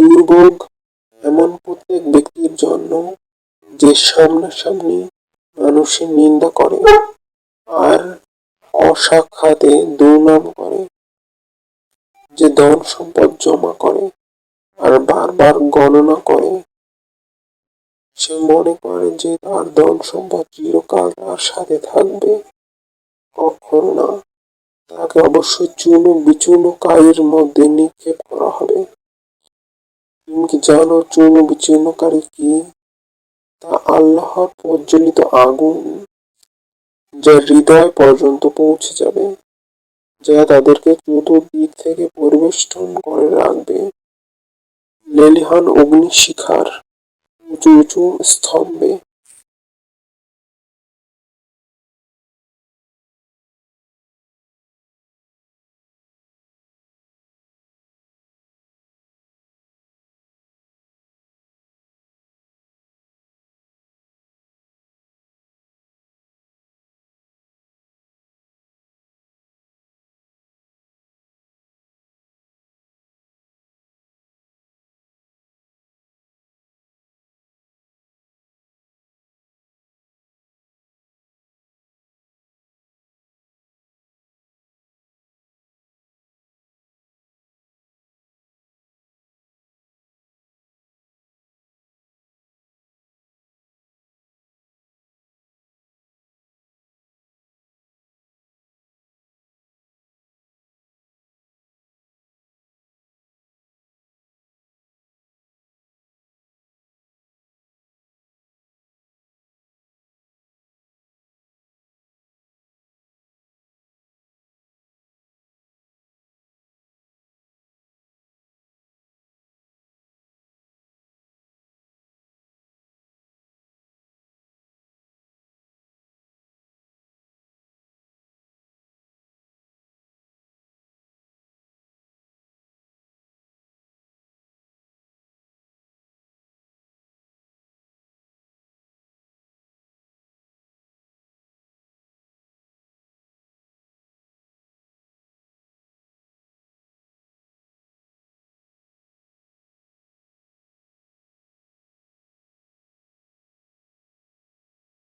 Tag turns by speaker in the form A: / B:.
A: দুর্ভোগ এমন প্রত্যেক ব্যক্তির জন্য যে সামনাসামনি মানুষের নিন্দা করে আর অসাক্ষাতে দুর্নাম করে, যে ধন সম্পদ জমা করে আর বারবার গণনা করে। সে মনে করে যে তার ধন সম্পদ চিরকাল তার সাথে থাকবে। কখনো না। তাকে অবশ্যই চূর্ণ কায়ের মধ্যে নিক্ষেপ করা হবে। জানো চূর্ণ বিচ্ছিন্নকারী কি? তা আল্লাহর প্রজ্বলিত আগুন যা হৃদয় পর্যন্ত পৌঁছে যাবে, যা তাদেরকে চতুর্দিক থেকে পরিবেষ্টন করে রাখবে। লেলিহান অগ্নি শিখার উঁচু উঁচু স্তম্ভে